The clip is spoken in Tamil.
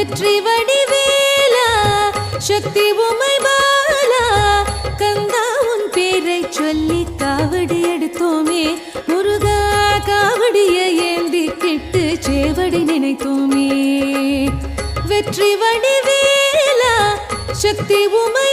வெற்றி வடிவேலா சக்தி உமை பாலா. கந்தா உன் பேரை சொல்லி காவடி எடுத்தோமே. முருகா காவடியை ஏந்தி கிட்டு சேவடி நினைத்தோமே. வெற்றி வடிவேலா சக்தி உமை